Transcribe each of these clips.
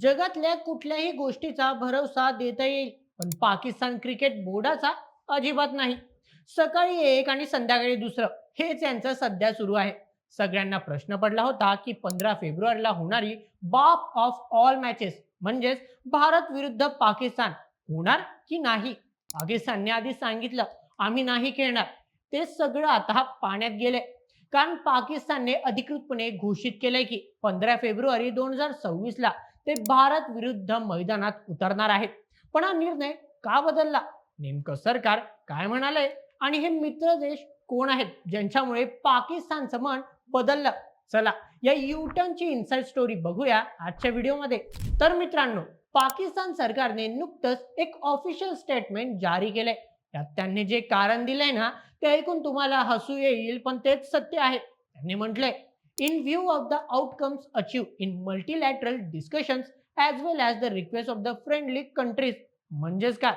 जगातल्या कुठल्याही गोष्टीचा भरवसा देता येईल. पण पाकिस्तान क्रिकेट बोर्डाचा अजिबात नाही. सकाळी एक आणि संध्याकाळी दुसरं हेच यांचं सध्या सुरू आहे. सगळ्यांना प्रश्न पडला होता की पंधरा फेब्रुवारीला होणारी बाप ऑफ ऑल मॅचेस म्हणजेच भारत विरुद्ध पाकिस्तान होणार की नाही? पाकिस्तानने आधी सांगितलं आम्ही नाही खेळणार. ते सगळं आता पाण्यात गेले कारण पाकिस्तानने अधिकृतपणे घोषित केलंय की पंधरा फेब्रुवारी दोन हजार सव्वीस ला ते भारत विरुद्ध मैदानात उतरणार आहेत. पण हा निर्णय का बदलला? नेमकं सरकार काय म्हणाले आणि हे मित्र देश कोण आहेत? ज्यांच्यामुळे पाकिस्तानचं मन बदललं? चला या युटर्नची इनसाइड स्टोरी बघूया आजच्या व्हिडिओमध्ये. तर मित्रांनो पाकिस्तान सरकारने नुकतंच एक ऑफिशियल स्टेटमेंट जारी केलंय. त्यात त्यांनी जे कारण दिलंय ना ते ऐकून तुम्हाला हसू येईल पण तेच सत्य आहे. त्यांनी म्हटलंय in view of the outcomes achieve in multilateral discussions as well as the request of the friendly countries म्हणजेच काय?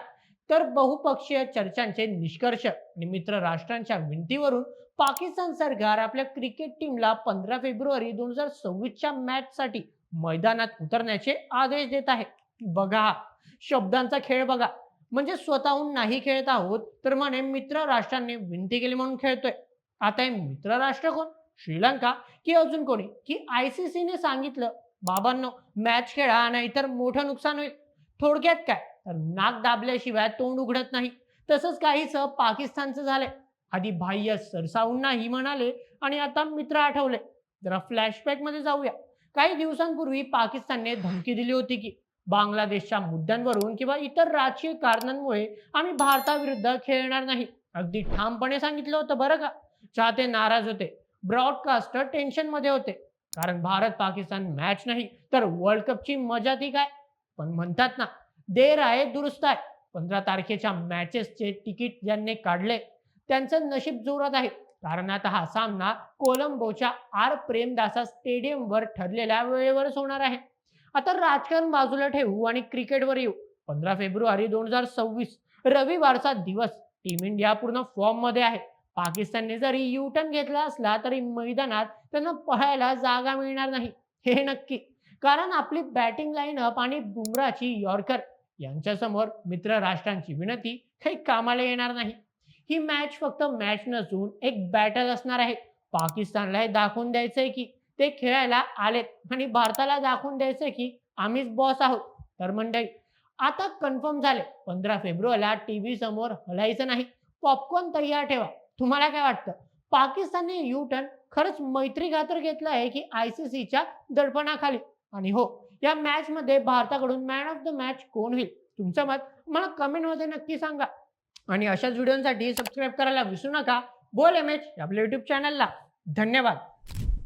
तर बहुपक्षीय चर्चांचे निष्कर्ष आणि मित्र राष्ट्रांच्या विनंतीवरून पाकिस्तान सरकार आपल्या क्रिकेट टीमला पंधरा फेब्रुवारी दोन हजार सव्वीसच्या मॅचसाठी मैदानात उतरण्याचे आदेश देत आहे. बघा शब्दांचा खेळ बघा. म्हणजे स्वतःहून नाही खेळत आहोत तर म्हणे मित्र राष्ट्रांनी विनंती केली म्हणून खेळतोय. आता हे मित्र राष्ट्र कोण? श्रीलंका की अजून कोणी? की आय सी सीने सांगितलं बाबांनो मॅच खेळा नाहीतर मोठं नुकसान होईल. थोडक्यात काय? तर नाक दाबल्याशिवाय तोंड उघडत नाही. तसंच काहीच पाकिस्तानचं झालंय. आधी बाह्य सरसावून नाही म्हणाले आणि आता मित्र आठवले. जरा फ्लॅशबॅकमध्ये जाऊया. काही दिवसांपूर्वी पाकिस्तानने धमकी दिली होती की बांगलादेशच्या मुद्द्यांवरून किंवा इतर राजकीय कारणांमुळे आम्ही भारताविरुद्ध खेळणार नाही. अगदी ठामपणे सांगितलं होतं बरं का? चाहते नाराज होते. ब्रॉडकास्टर टेन्शनमध्ये होते. कारण भारत पाकिस्तान मॅच नाही तर वर्ल्ड कपची मजा ती काय? पण म्हणतात ना देर आहे दुरुस्त आहे. पंधरा तारखेच्या मॅचेसचे तिकीट ज्यांनी काढले त्यांचं नशीब जोरात आहे. कारण आता हा सामना कोलंबोच्या आर प्रेमदासा स्टेडियमवर ठरलेल्या वेळेवरच होणार आहे. आता राजकारण बाजूला ठेवू आणि क्रिकेटवर येऊ. पंधरा फेब्रुवारी दोन हजार सव्वीस रविवारचा दिवस. टीम इंडिया पूर्ण फॉर्ममध्ये आहे. पाकिस्तानने जरी युटर्न घेतला असला तरी मैदानात त्यांना पळायला जागा मिळणार नाही. हे नक्की. कारण आपली बॅटिंग लाईनअप आणि बुमराची यॉर्कर यांच्यासमोर मित्र राष्ट्रांची विनंती काही कामाला येणार नाही. ही मॅच फक्त मॅच नसून एक बॅटल असणार आहे. पाकिस्तानला हे दाखवून द्यायचंय की ते खेळायला आलेत आणि भारताला दाखवून द्यायचंय की आम्हीच बॉस आहोत. तर मंडळी आता कन्फर्म झाले. पंधरा फेब्रुवारीला टीव्ही समोर हलायचं नाही. पॉपकॉर्न तयार ठेवा. तुम्हाला काय वाटतं? पाकिस्तानने यू टर्न खरंच मैत्री खातर घेतलं आहे की आय सी सीच्या दडपणाखाली. आणि हो या मॅच मध्ये भारताकडून मॅन ऑफ द मॅच कोण होईल? तुमचं मत मला कमेंटमध्ये नक्की सांगा. आणि अशाच व्हिडिओसाठी सबस्क्राईब करायला विसरू नका. बोल एम एच आपल्या युट्यूब चॅनलला धन्यवाद.